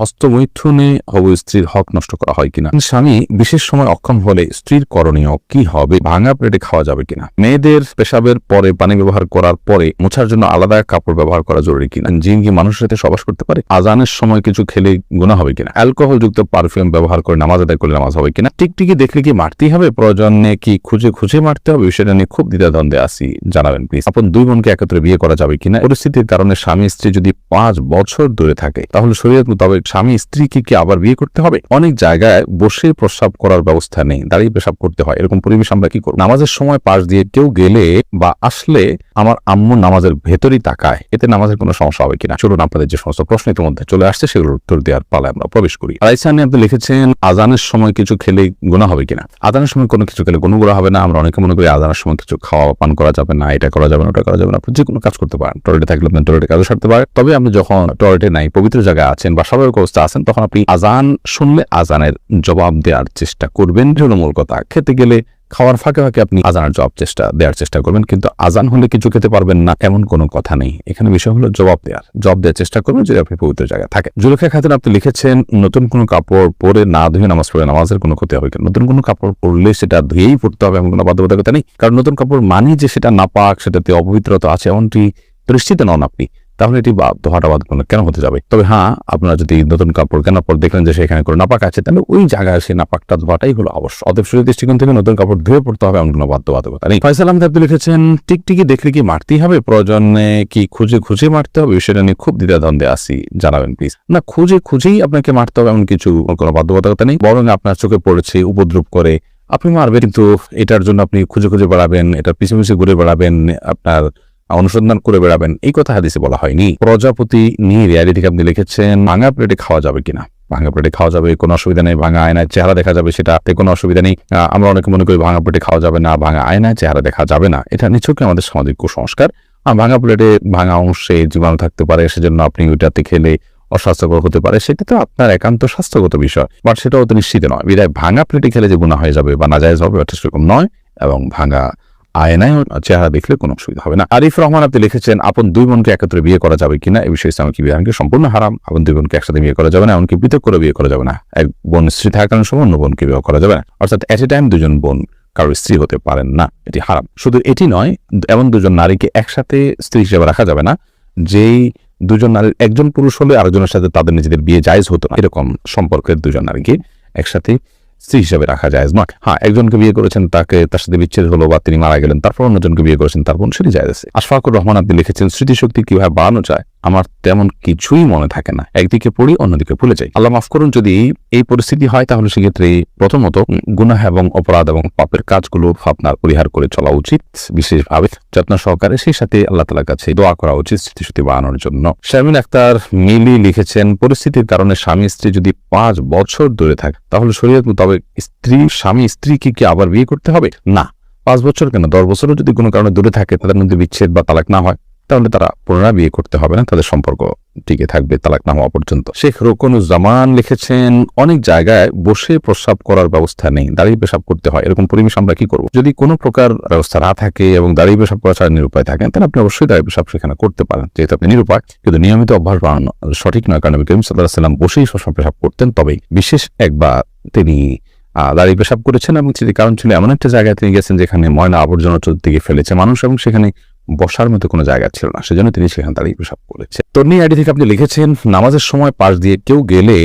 হস্তমৈথুনে হব স্ত্রীর হক নষ্ট করা হয় কিনা? স্বামী বিশেষ সময় অক্ষম হলে স্ত্রীর করণীয় কি হবে? ভাঙা প্লেটে খাওয়া যাবে কিনা? মেয়েদের পেশাবের পরে পানি ব্যবহার করার পরে মোছার জন্য আলাদা কাপড় ব্যবহার করা জরুরি কিনা? জিন কি মানুষের সাথে সবাস করতে পারে? আজানের সময় কিছু খেলে গুণা হবে কিনা? অ্যালকোহল যুক্ত পারফিউম ব্যবহার করে নামাজ আদায় করলে নামাজ হবে কিনা? টিকটিকি দেখলে কি মারতেই হবে? প্রয়োজনে কি খুঁজে খুঁজে মারতে হবে? সেটা নিয়ে খুব দ্বিধাদ্বন্দ্বে আসি জানাবেন প্লিজ আপন দুই বোনকে একত্রে বিয়ে করা যাবে কিনা? পরিস্থিতির কারণে স্বামী স্ত্রী যদি পাঁচ বছর দূরে থাকে, তাহলে শরীয়ত মোতাবেক স্বামী স্ত্রীকে কি আবার বিয়ে করতে হবে? অনেক জায়গায় বসে প্রস্রাব করার ব্যবস্থা নেই, দাঁড়িয়ে পেশাব করতে হয়। এরকম পরিবেশ আমরা কি করব? নামাজের সময় পাশ দিয়ে কেউ গেলে বা আসলে আমার আম্মু নামাজের ভেতরই তাকায়, এতে নামাজের কোনো সমস্যা হবে কিনা? চলুন আপনাদের যে সমস্ত প্রশ্ন ইতিমধ্যে চলে আসছে, সেগুলোর উত্তর দেওয়ার পালে আমরা প্রবেশ করি। রাইসানি আপনি লিখেছেন, আজানের সময় কিছু খেলে গুণা হবে কিনা? আজানের সময় কোনো কিছু খেলে কোনো গুণা হবে না। আমরা অনেকে মনে করি আজানের সময় কিছু খাওয়া পান করা যাবে না, এটা করা যাবে না, ওটা করা যাবে না। যে কোনো কাজ করতে পারেন। টয়লেটে থাকলে আপনি টয়লেটে কাজও সারতে পারেন। তবে আপনি যখন টয়লেটে নাই, পবিত্র জায়গায় আছেন বা স্বাভাবিক অবস্থা আছেন, তখন আপনি আজান শুনলে আজানের জবাব দেওয়ার চেষ্টা করবেন। এটা হলো মূল কথা, খেতে গেলে খাওয়ার ফাঁকে ফাঁকে আপনি আজানের জবাব চেষ্টা, দেওয়ার চেষ্টা করবেন, কিন্তু আজান হলে কিছু খেতে পারবেন না, এমন কোনো কথা নেই। এখানে বিষয় হলো জবাব দেওয়ার জবাব দেওয়ার চেষ্টা করবেন যদি আপনি পবিত্র জায়গায় থাকেন। জুলেখা খাতুন আপনি লিখেছেন, নতুন কোনো কাপড় পরে না ধুয়ে নামাজ পড়ে নামাজের কোনো ক্ষতি হবে কিনা? নতুন কোনো কাপড় পরলে সেটা ধুয়েই পড়তে হবে এমন কোনো বাধ্যবাধকতা নেই? কারণ নতুন কাপড় মানে যে সেটা নাপাক, সেটাতে অপবিত্রতা আছে, এমনটি দৃষ্টিতে নন আপনি। তাহলে এটি ধোয়াটা বাধ্যতামূলক কেন হতে যাবে? তবে হ্যাঁ আপনারা যদি নতুন কাপড় কেনার পর দেখলেন যে সেখানে কোনো নাপাক আছে, তাহলে ওই জায়গায় সেই নাপাকটা ধোয়াটাই হলো অবশ্য অতএব শরীর দৃষ্টিকোণ থেকে নতুন কাপড় ধুয়ে পড়তে হবে, এমন কোনো বাধ্যবাধকতা নেই। ফয়সাল আহমেদ, আপনি লিখেছেন, টিকটিকি দেখলে কি মারতেই হবে? প্রয়োজনে কি খুঁজে খুঁজে মারতে হবে? সেটা নিয়ে খুব দ্বিধাদ্বন্দ্বে আসি জানাবেন প্লিজ না, খুঁজে খুঁজেই আপনাকে মারতে হবে, এমন কিছু কোনো বাধ্যবাধকতা নেই। বরং আপনার চোখে পড়েছে, উপদ্রব করে আপনি মারবেন, কিন্তু এটার জন্য আপনি খুঁজে খুঁজে বেড়াবেন এটা পিছু পিছু ঘুরে বেড়াবেন, আপনার অনুসন্ধান করে বেড়াবেন। এই কথা হাদিসে বলা হয়নি। প্রজাপতি নিয়ে রিয়ালি থেকে আপনি লিখেছেন, ভাঙা প্লেটে খাওয়া যাবে কিনা? ভাঙা প্লেটে খাওয়া যাবে, কোনো অসুবিধা নেই, ভাঙা আয়নায় চেহারা দেখা যাবে সেটাতে কোনো অসুবিধা নেই। আমরা অনেকে মনে করি ভাঙা প্লেটে খাওয়া যাবে না, ভাঙা আয়নায় চেহারা দেখা যাবে না। এটা নিছকই আমাদের সামাজিক কুসংস্কার। ভাঙা প্লেটে ভাঙা অংশে জীবাণু থাকতে পারে, সেজন্য আপনি ওইটাতে খেলে অস্বাস্থ্যকর হতে পারে। সেটা তো আপনার একান্ত স্বাস্থ্যগত বিষয়। বাট সেটাও তো নিশ্চিত নয়। বিদায় ভাঙা প্লেটে খেলে যে গুণা হয়ে যাবে বা নাজায়জ হবে সেরকম নয়। এবং ভাঙা আয়নায় চেহারা দেখলে কোনো অসুবিধা হবে না। আরিফ রহমান, আপনি লিখেছেন, আপন দুই বোনকে একত্রে বিয়ে করা যাবে কিনা? এই বিষয়ে ইসলামিক বিধানকে সম্পূর্ণ হারাম? আপন দুই বোনকে একসাথে বিয়ে করা যাবে না, এমনকি পৃথক করে বিয়ে করা যাবে না। এক বোন স্ত্রী থাকার সময় অন্য বোনকে বিয়ে করা যাবে না। অর্থাৎ এট এ টাইম দুজন বোন কারোর স্ত্রী হতে পারেন না, এটি হারাম। শুধু এটি নয়, এমন দুজন নারীকে একসাথে স্ত্রী হিসেবে রাখা যাবে না, যেই দুজন নারীর একজন পুরুষ হলে আরেকজনের সাথে তাদের নিজেদের বিয়ে জায়জ হতো না। এরকম সম্পর্কের দুজন নারীকে একসাথে স্ত্রী হিসেবে রাখা যায় নয় হ্যাঁ একজনকে বিয়ে করেছেন, তাকে তার সাথে বিচ্ছেদ হলো বা তিনি মারা গেলেন, তারপর অন্যজনকে বিয়ে করেছেন, তারপর সেটি যায় আছে। আশফাকুর রহমান আপনি লিখেছেন, স্মৃতিশক্তি কীভাবে বাড়ানো যায় আমার তেমন কিছুই মনে থাকে না। একদিকে পড়ি, অন্যদিকে ভুলে যাই। আল্লাহ মাফ করুন, যদি এই পরিস্থিতি হয়, তাহলে সেক্ষেত্রে প্রথমত গুনাহ এবং অপরাধ এবং পাপের কাজগুলো আপনার পরিহার করে চলা উচিত। বিশেষভাবে যত্ন সহকারে সেই সাথে আল্লাহ তালার কাছে দোয়া করা উচিত স্মৃতিশক্তি বাড়ানোর জন্য। শামিন আক্তার মিলি লিখেছেন, পরিস্থিতির কারণে স্বামী স্ত্রী যদি পাঁচ বছর দূরে থাকে, তাহলে শরীয়ত মোতাবেক স্ত্রী, স্বামী স্ত্রীকে কি আবার বিয়ে করতে হবে? না, পাঁচ বছর কেন? দশ বছরও যদি কোনো কারণে দূরে থাকে, তাদের মধ্যে বিচ্ছেদ বা তালাক না হয়। তাহলে তারা পুনরায় বিয়ে করতে হবে না, তাদের সম্পর্ক টিকে থাকবে, তালাক না হওয়া পর্যন্ত। শেখ রোকনুজ্জামান লিখেছেন, অনেক জায়গায় বসে প্রস্রাব করার ব্যবস্থা নেই, দাঁড়িয়ে পেশাব করতে হয়, এরকম পরিবেশ আমরা কি করব? যদি কোনো প্রকার ব্যবস্থা না থাকে এবং দাঁড়িয়ে পেশাব করা ছাড়া নিরুপায় থাকেন, তাহলে আপনি অবশ্যই দাঁড়িয়ে পেশাব সেখানে করতে পারেন, যেহেতু আপনি নিরুপায়, কিন্তু নিয়মিত অভ্যাস বানানো সঠিক নয়, কারণ করিম সাল্লাহ সাল্লাম বসেই সবসময় পেশাব করতেন তবে বিশেষ একবার তিনি দাঁড়িয়ে পেশাব করেছেন এবং সেটি কারণ ছিল এমন একটা জায়গায় তিনি গেছেন যেখানে ময়লা আবর্জনা চতুর্দিকে ফেলেছে মানুষ এবং সেখানে বসার মতো কোনো জায়গা ছিল না। সেজন্য তিনি সেখানে দাঁড়িয়ে পেশাব করেছে তন্নি আইডি থেকে আপনি লিখেছেন, নামাজের সময় পাশ দিয়ে কেউ গেলে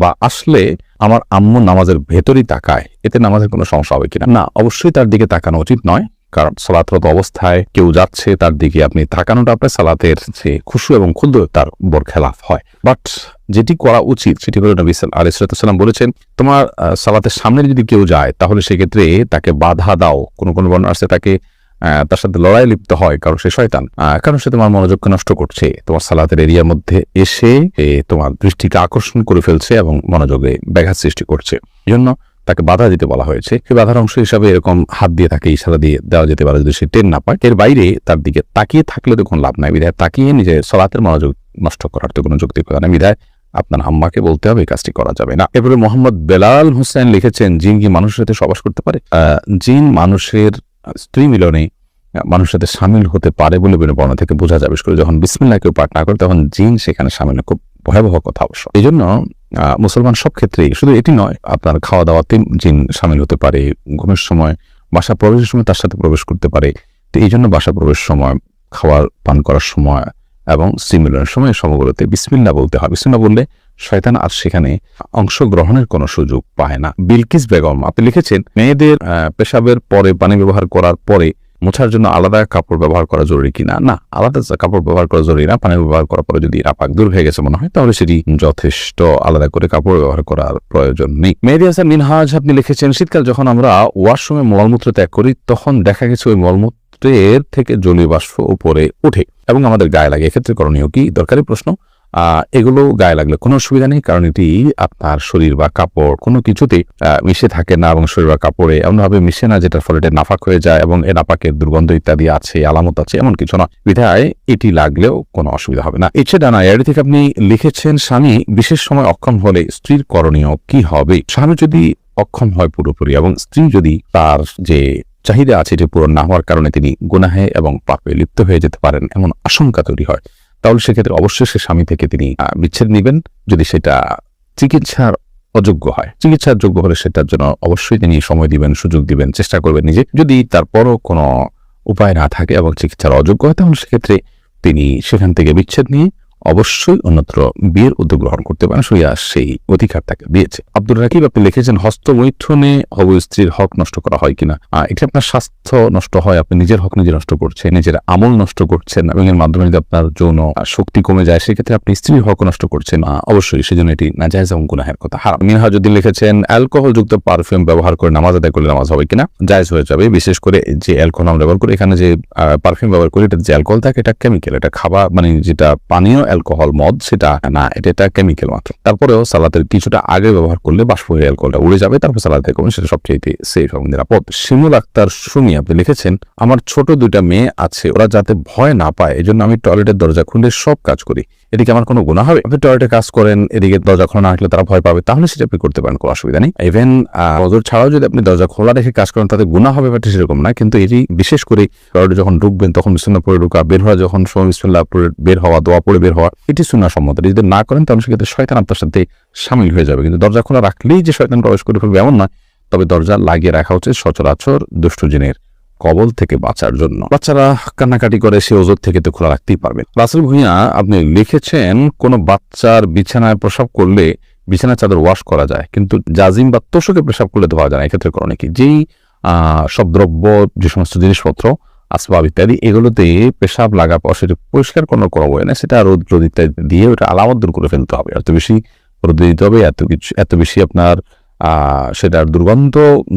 বা আসলে আমার আম্মু নামাজের ভেতরই তাকায়, এতে নামাজের কোনো সমস্যা হবে কিনা? না, অবশ্যই তার দিকে তাকানো উচিত নয়, কারণ সালাতরত অবস্থায় কেউ যাচ্ছে, তার দিকে আপনি তাকানোটা আপনার সালাতের যে খুশু এবং ক্ষুদ্র তার বর খেলাফ হয়। বাট যেটি করা উচিত, সেটি হলো নবী আলিসাল্লাম বলেছেন, তোমার সালাতের সামনে যদি কেউ যায়, তাহলে সেক্ষেত্রে তাকে বাধা দাও। কোনো কোনো বর্ণ আসছে তাকে তার সাথে লড়াই লিপ্ত হয় কারণ সে শয়তান। কারণ সে তোমার মনোযোগকে নষ্ট করছে। তোমার সালাতের এরিয়ার মধ্যে এসে তোমার দৃষ্টিকে আকর্ষণ করে ফেলছে এবং মনোযোগে ব্যাঘাত সৃষ্টি করছে। জন্য তাকে বাধা দিতে বলা হয়েছে। সেই বাধার অংশ হিসাবে এরকম হাত দিয়ে তাকে ইশারা দিয়ে দেওয়া যেতে পারে যদি সে টেন না পায়। এর বাইরে তার দিকে তাকিয়ে থাকলে তো কোনো লাভ নাই। বিধায় তাকিয়ে নিজের সলাতের মনোযোগ নষ্ট করার তো কোনো যৌক্তিকতা নেই। বিধায় আপনার আম্মাকে বলতে হবে, এই কাজটি করা যাবে না। এরপরে মোহাম্মদ বেলাল হোসেন লিখেছেন, জিন কি মানুষের সাথে সবাস করতে পারে? জিন মানুষের স্ত্রী মিলনে আহ, মানুষের সাথে সামিল হতে পারে বলে বিভিন্ন বর্ণ থেকে বোঝা যাবে করে যখন বিসমিল্লাহ কেউ পাঠ না করে তখন জিন সেখানে সামিল। খুব ভয়াবহ কথা অবশ্য। এই জন্য মুসলমান সব ক্ষেত্রেই শুধু এটি নয় আপনার খাওয়া দাওয়াতে জিন সামিল হতে পারে ঘুমের সময় বাসা প্রবেশের সময় তার সাথে প্রবেশ করতে পারে। তো এই জন্য বাসা প্রবেশ সময় খাওয়ার পান করার সময় এবং সিমিলার সময় সময়গুলোতে বিসমিল্লা বলতে হয়। বিসমিল্লা বললে শয়তান আর সেখানে অংশগ্রহণের কোনো সুযোগ পায় না। বিলকিস বেগম, আপনি লিখেছেন, মেয়েদের পেশাবের পরে পানি ব্যবহার করার পরে মোছার জন্য আলাদা কাপড় ব্যবহার করা জরুরি কিনা? না, আলাদা কাপড় ব্যবহার করা জরুরি না। পানি ব্যবহার করার পরে যদি নাপাক দূর হয়ে গেছে মনে হয়, তাহলে সেটি যথেষ্ট আলাদা করে কাপড় ব্যবহার করার প্রয়োজন নেই। মেহেদি মিনহাজ, আপনি লিখেছেন, শীতকাল যখন আমরা ওয়াশরুমে মলমূত্র ত্যাগ করি, তখন দেখা গেছে ওই মলমূত্রের থেকে জলীয় বাষ্প উপরে ওঠে এবং আমাদের গায়ে লাগে। এক্ষেত্রে করণীয় কি? দরকারি প্রশ্ন এগুলো গায়ে লাগলে কোনো অসুবিধা নেই, কারণ এটি আপনার শরীর বা কাপড় কোনো কিছুতে মিশে থাকে না এবং শরীর বা কাপড়ে এমনভাবে মিশে না, যেটার ফলে এটা নাফাক হয়ে যায় এবং এ নাপাকের দুর্গন্ধ ইত্যাদি আছে, আলামত আছে, এমন কিছু না। বিধায় এটি লাগলেও কোনো অসুবিধা হবে না। এছাড়া না এর থেকে আপনি লিখেছেন, স্বামী, বিশেষ সময় অক্ষম হলে স্ত্রীর করণীয় কি হবে? স্বামী যদি অক্ষম হয় পুরোপুরি এবং স্ত্রী যদি তার যে চাহিদা আছে, এটি পূরণ না হওয়ার কারণে তিনি গুনাহে এবং পাপে লিপ্ত হয়ে যেতে পারেন, এমন আশঙ্কা তৈরি হয়। তাহলে সেক্ষেত্রে অবশ্যই সে স্বামী থেকে তিনি বিচ্ছেদ নেবেন যদি সেটা চিকিৎসার অযোগ্য হয়। চিকিৎসার যোগ্য হলে সেটার জন্য অবশ্যই তিনি সময় দিবেন, সুযোগ দিবেন, চেষ্টা করবেন নিজে। যদি তারপরও কোনো উপায় না থাকে এবং চিকিৎসার অযোগ্য হয়, তাহলে সেক্ষেত্রে তিনি সেখান থেকে বিচ্ছেদ নিয়ে অবশ্যই অন্যত্র বিয়ের উদ্যোগ গ্রহণ করতে পারেন সইয়া সেই অধিকার তাকে দিয়েছে। আব্দুল রাকিব, আপনি লিখেছেন, হস্তমৈথুনে হব স্ত্রীর হক নষ্ট করা হয় কিনা? এটা আপনার স্বাস্থ্য নষ্ট হয়, আপনি নিজের হক নিজে নষ্ট করছেন, নিজের আমল নষ্ট করছেন, এবং এর মাধ্যমে যদি আপনার যৌন শক্তি কমে যায়, সেক্ষেত্রে আপনি স্ত্রীর হক নষ্ট করছেন। অবশ্যই, সেজন্য এটি নাজায়জ এবং গুনাহের কথা। হারাম। মিনহাজুদ্দিন লিখেছেন অ্যালকোহল যুক্ত পারফিউম ব্যবহার করে নামাজ আদায় করলে নামাজ হবে কিনা? জায়জ হয়ে যাবে, বিশেষ করে যে অ্যালকোহল ব্যবহার করি, এখানে যে পারফিউম ব্যবহার করি এটা যে অ্যালকোহল থাকে, এটা কেমিক্যাল এটা খাবার মানে যেটা পানীয় অ্যালকোহল মদ সেটা না, এটা এটা কেমিক্যাল মাত্র। তারপরেও সালাতের কিছুটা আগে ব্যবহার করলে বাষ্প হয়ে অ্যালকোহলটা উড়ে যাবে, তারপর সালাতে করবেন, সেটা সবচেয়ে সেফ এবং নিরাপদ। শিমুল আক্তার সুমি, আপনি লিখেছেন, আমার ছোট দুইটা মেয়ে আছে, ওরা যাতে ভয় না পায়, এজন্য আমি টয়লেটের দরজা খুলে সব কাজ করি। এদিকে আমার কোনো গুণা হবে? আপনি টয়লেটে কাজ করেন, এদিকে দরজা খোলা না রাখলে তারা ভয় পাবে, তাহলে সেটা আপনি করতে পারেন, কোনো অসুবিধা নেই। ইভেন নজর ছাড়াও যদি আপনি দরজা খোলা রেখে কাজ করেন, তাতে গুণা হবে ব্যাপারটা সেরকম না। কিন্তু এটি বিশেষ করে টয়লেটে যখন ঢুকবেন, তখন বিছানা পরে ঢুকা, বের হওয়া, যখন সময় পড়ে, বের হওয়া, দোয়া পড়ে বের হওয়া এটি সুন্নাহ সম্মত। যদি না করেন, তাহলে সেক্ষেত্রে শয়তান আপনার সাথে সামিল হয়ে যাবে। কিন্তু দরজা খোলা রাখলেই যে শয়তান প্রবেশ করে ফেলবে এমন না। তবে দরজা লাগিয়ে রাখা উচিত সচরাচর দুষ্ট জিনের কবল থেকে বাঁচার জন্য। বাচ্চারা কান্নাকাটি করে, সে ওজোর থেকে তো খোলা রাখতেই পারবেন রাসেল ভুঁইয়া, আপনি লিখেছেন, কোন বাচ্চার বিছানায় প্রসাব করলে বিছানার চাদর ওয়াশ করা যায়। কিন্তু জাজিম বা তোষকে প্রসাব করলে তো পাওয়া যায় না। এক্ষেত্রে করণে কি? যেই সব দ্রব্য, যে সমস্ত জিনিসপত্র আসবাব ইত্যাদি, এগুলোতে পেশাব লাগা সেটা পরিষ্কার কোনো করা হয় না। সেটা রোদ রোদ ইত্যাদি দিয়ে ওটা আলামত দূর করে ফেলতে হবে। এত বেশি রোদ দিতে হবে, এত কিছু, এত বেশি আপনার সেটার দুর্গন্ধ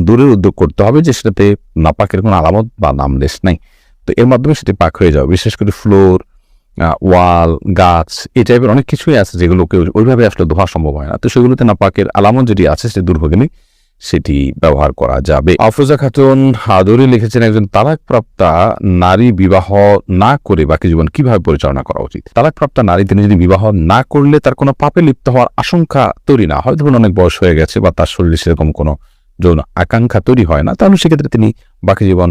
দূরের উদ্যোগ করতে হবে যে সেটাতে নাপাকের কোনো আলামত বা নামলেশ নাই। তো এর মাধ্যমে সেটি পাক হয়ে যাবে। বিশেষ করে ফ্লোর ওয়াল, গাছ, এই টাইপের অনেক কিছুই আছে যেগুলোকে ওইভাবে আসলে ধোয়া সম্ভব হয় না। তো সেগুলোতে নাপাকের আলামত যেটি আছে, সেটি দূর গেলে সেটি ব্যবহার করা যাবে। আফরোজা খাতুন হাদুরি লিখেছেন, একজন তালাকপ্রাপ্তা নারী বিবাহ না করে বাকি জীবন কীভাবে পরিচালনা করা উচিত? তালাকপ্রাপ্তা নারী তিনি যদি বিবাহ না করলে তার কোনো পাপে লিপ্ত হওয়ার আশঙ্কা তৈরি না হয়। ধরুন অনেক বয়স হয়ে গেছে বা তার শরীরে সেরকম কোনো যৌন আকাঙ্ক্ষা তৈরি হয় না, তাহলে সেক্ষেত্রে তিনি বাকি জীবন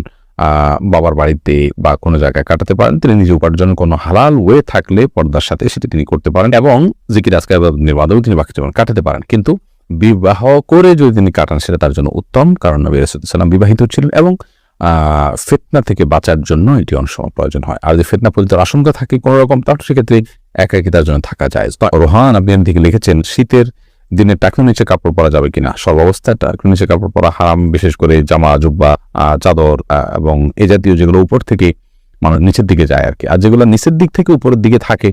বাবার বাড়িতে বা কোনো জায়গায় কাটাতে পারেন। তিনি নিজে উপার্জনের কোনো হালাল ওয়ে থাকলে পর্দার সাথে সেটি তিনি করতে পারেন এবং জিকির আজকে নির্বাধও তিনি বাকি জীবন কাটাতে পারেন। কিন্তু বিবাহ করে যদি তিনি কাটান, সেটা তার জন্য উত্তম, কারণ নবী রাসুলাম বিবাহিত ছিলেন এবং ফিতনা থেকে বাঁচার জন্য এটি অনেক সময় প্রয়োজন হয়। আর যদি ফিতনা পরিতার আশঙ্কা থাকে কোনো রকম, তাহলে সেক্ষেত্রে একা একই তার জন্য থাকা যায়। রোহান আপনি দিকে লিখেছেন, শীতের দিনে টাকুর নিচে কাপড় পরা যাবে কিনা? সর্বাবস্থায় টাকুর নিচে কাপড় পরা হারাম, বিশেষ করে জামা, জুব্বা চাদর এবং এ জাতীয় যেগুলো উপর থেকে মানুষ নিচের দিকে যায় আর কি। আর যেগুলো নিচের দিক থেকে উপরের দিকে থাকে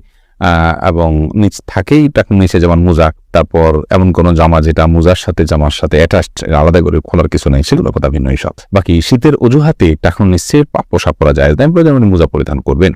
এবং নিচ থাকেই তাকে নিচে যেমন মোজা তারপর এমন কোন জামা যেটা মোজার সাথে, জামার সাথে অ্যাটাচড আলাদা করে খোলার কিছু নেই, সেগুলো কথা ভিন্ন সব বাকি শীতের অজুহাতে টাকুন নিচে পোশাক পরা যায়। তাই প্রয়োজন মোজা পরিধান করবেন।